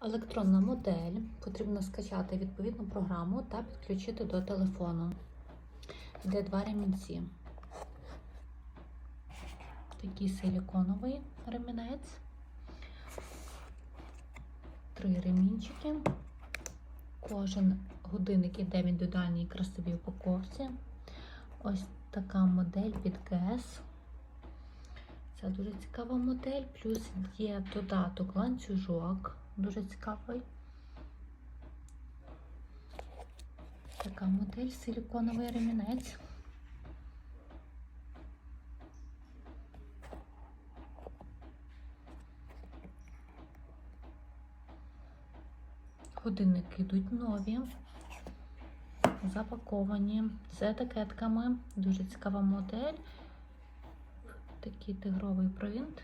Електронна модель. Потрібно скачати відповідну програму та підключити до телефону. Йде два ремінці. Такий силіконовий ремінець. Три ремінчики. Кожен годинник іде в індивідуальній красивій упаковці. Ось така модель під ГЕС. Це дуже цікава модель. Плюс є додаток ланцюжок. Дуже цікавий. Така модель силіконовий ремінець. Годинники йдуть нові, запаковані з етикетками. Дуже цікава модель. Такий тигровий принт.